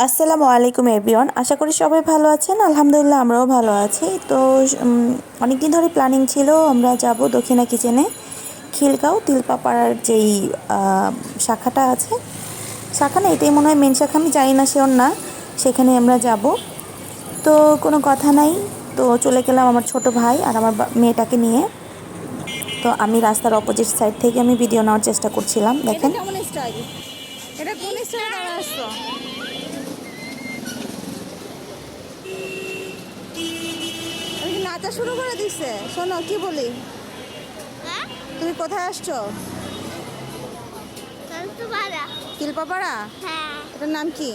আসসালামু আলাইকুম এভরিওয়ান আশা করি সবাই ভালো আছেন। আলহামদুলিল্লাহ আমরাও ভালো আছি। তো অনেক দিন ধরে প্ল্যানিং ছিল আমরা যাব দক্ষিণা কিচেনে খিলগাঁও তিলপাপাড়ার যেই শাখাটা আছে। শাখা না এটাই মনে হয় মেন শাখা আমি জানি না সেও না। সেখানে আমরা যাব। তো কোনো কথা নাই। তো চলে গেলাম আমার ছোট ভাই আর আমার মেয়েটাকে নিয়ে। তো আমি রাস্তার অপোজিট সাইড থেকে আমি ভিডিও নেওয়ার চেষ্টা করছিলাম এটা দেখেন। স্টাইল এটা কোন স্টাইল আসছো তুমি শুরু করে দিছে। শোনো কি বলি? তুমি কোথায় আসছো? কিলপাপাড়া? হ্যাঁ। এটার নাম কি?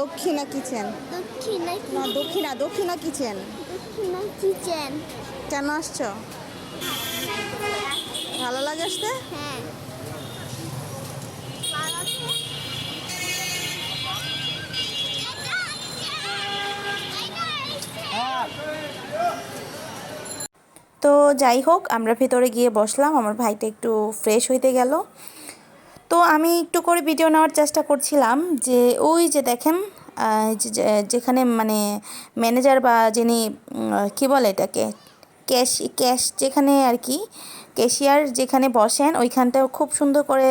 দক্ষিণা কিচেন। দক্ষিণা না দক্ষিণা দক্ষিণা কিচেন। দক্ষিণা কিচেন। কেন আসছো? ভালো লাগে আসতে? হ্যাঁ। তো যাই হোক, আমরা ভেতরে গিয়ে বসলাম। আমার ভাইটা একটু ফ্রেশ হইতে গেল। তো আমি একটু করে ভিডিও নেওয়ার চেষ্টা করছিলাম যে, ওই যে দেখেন যেখানে মানে ম্যানেজার বা যিনি কী বলে এটাকে? ক্যাশ ক্যাশ যেখানে আর কি ক্যাশিয়ার যেখানে বসেন, ওইখানটাও খুব সুন্দর করে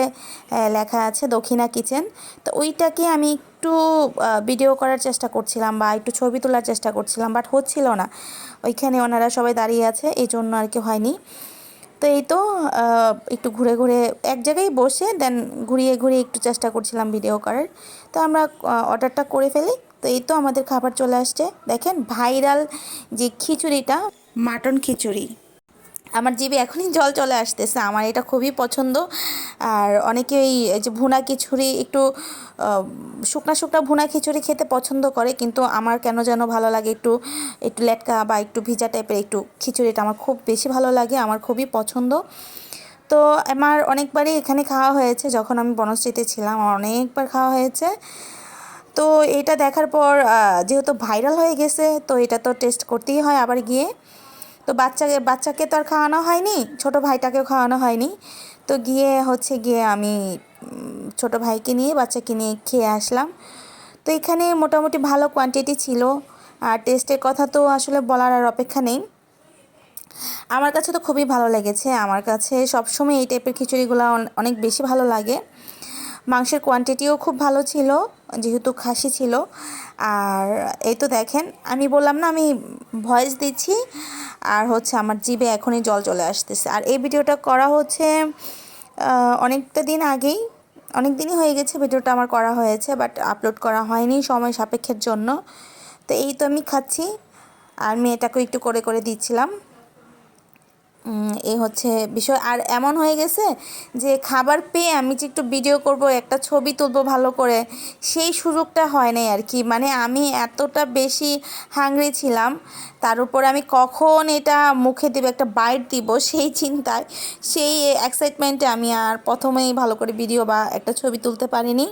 লেখা আছে, দক্ষিণা কিচেন। তো ওইটাকে আমি একটু ভিডিও করার চেষ্টা করছিলাম বা একটু ছবি তোলার চেষ্টা করছিলাম বাট হচ্ছিল না। ওইখানে ওনারা সবাই দাঁড়িয়ে আছে, এই জন্য আর কি হয়নি। তো এই তো একটু ঘুরে ঘুরে এক জায়গায় বসে দেন ঘুরিয়ে ঘুরিয়ে একটু চেষ্টা করছিলাম ভিডিও করার। তো আমরা অর্ডারটা করে ফেলি। তো এই তো আমাদের খাবার চলে আসছে। দেখেন ভাইরাল যে খিচুড়িটা। মাটন খিচুড়ি। আমার জিভে এখনই জল চলে আসতেছে, আমার এটা খুবই পছন্দ। আর অনেকে এই যে ভুনা খিচুড়ি একটু শুকনা শুকনা ভুনা খিচুড়ি খেতে পছন্দ করে, কিন্তু আমার কেন যেন ভালো লাগে একটু একটু লেটকা বা একটু ভিজা টাইপের একটু খিচুড়িটা আমার খুব বেশি ভালো লাগে, আমার খুবই পছন্দ। তো আমার অনেকবারই এখানে খাওয়া হয়েছে, যখন আমি বনশ্রীতে ছিলাম অনেকবার খাওয়া হয়েছে। তো এটা দেখার পর যেহেতু ভাইরাল হয়ে গেছে, তো এটা তো টেস্ট করতেই হয় আবার গিয়ে। তো বাচ্চাকে বাচ্চাকে তো আর খাওয়ানো হয়নি, ছোট ভাইটাকেও খাওয়ানো হয়নি। তো গিয়ে হচ্ছে গিয়ে আমি ছোট ভাইকে নিয়ে, বাচ্চাকে নিয়ে খেয়ে আসলাম। তো এখানে মোটামুটি ভালো কোয়ান্টিটি ছিল। আর টেস্টের কথা তো আসলে বলার আর অপেক্ষা নেই। আমার কাছে তো খুবই ভালো লেগেছে। আমার কাছে সবসময় এই টাইপের খিচুড়িগুলো অনেক বেশি ভালো লাগে। মাংসের কোয়ান্টিটিও খুব ভালো ছিল, যেহেতু খাসি ছিল। আর এই তো দেখেন, আমি বললাম না, আমি ভয়েস দিচ্ছি। আর হচ্ছে আমার জিভে এখনই জল চলে আসতেছে। আর এই ভিডিওটা করা হচ্ছে অনেকটা দিন আগেই, অনেক দিনই হয়ে গেছে ভিডিওটা আমার করা হয়েছে বাট আপলোড করা হয়নি সময় সাপেক্ষের জন্য। তো এই তো আমি খাচ্ছি, আর মেয়েটাকেও একটু করে করে দিচ্ছিলাম। এই হচ্ছে বিষয়। আর এমন হয়ে গেছে যে খাবার পেয়ে আমি যে একটু ভিডিও করব, একটা ছবি তুলবো ভালো করে, সেই সুযোগটা হয় নাই আর কি। মানে আমি এতটা বেশি হাংরি ছিলাম, তার উপর আমি কখন এটা মুখে দেবো, একটা বাইট দিব, সেই চিন্তায়, সেই এক্সাইটমেন্টে আমি আর প্রথমেই ভালো করে ভিডিও বা একটা ছবি তুলতে পারিনি।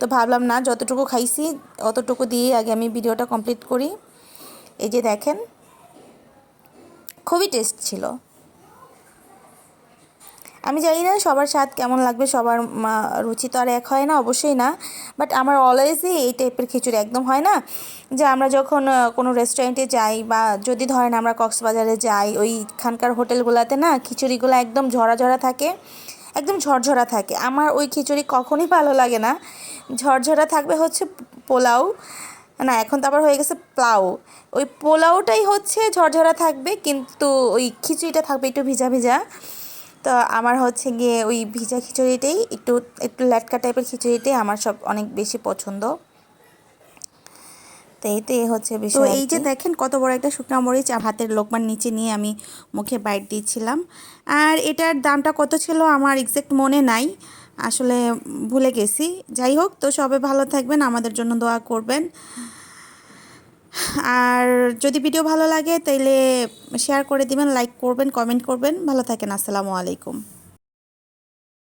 তো ভাবলাম, না, যতটুকু খাইছি, অতটুকু দিয়ে আগে আমি ভিডিওটা কমপ্লিট করি। এই যে দেখেন, খুবই টেস্ট ছিল। আমি জানি না সবার স্বাদ কেমন লাগবে, সবার রুচি তো আর এক হয় না, অবশ্যই না। বাট আমার অলওয়েজই এই টাইপের খিচুড়ি একদম হয় না। যে আমরা যখন কোনো রেস্টুরেন্টে যাই বা যদি ধরেন আমরা কক্সবাজারে যাই, ওইখানকার হোটেলগুলোতে না খিচুড়িগুলো একদম ঝরা ঝরা থাকে, একদম ঝরঝরা থাকে। আমার ওই খিচুড়ি কখনই ভালো লাগে না। ঝরঝরা থাকবে হচ্ছে পোলাও, না এখন তো আবার হয়ে গেছে প্লাউ ওই পোলাওটাই হচ্ছে ঝরঝরা থাকবে, কিন্তু ওই খিচুড়িটা থাকবে একটু ভিজা ভিজা। তো আমার হচ্ছে গিয়ে ওই ভিজা খিচুড়িটাই একটু একটু ল্যাটকা টাইপের খিচুড়িটাই আমার সব অনেক বেশি পছন্দ। তো এই তো হচ্ছে বিষয় তো এই যে দেখেন কত বড় একটা শুকনা মরিচ আর হাতের লোকমান নিচে নিয়ে আমি মুখে বাইট দিয়েছিলাম আর এটার দামটা কত ছিল আমার এক্সাক্ট মনে নাই আসলে ভুলে গেছি। যাই হোক তো সবাই ভালো থাকবেন আমাদের জন্য দোয়া করবেন। আর যদি ভিডিও ভালো লাগে, তাইলে শেয়ার করে দিবেন লাইক করবেন কমেন্ট করবেন। ভালো থাকেন, আসসালামু আলাইকুম।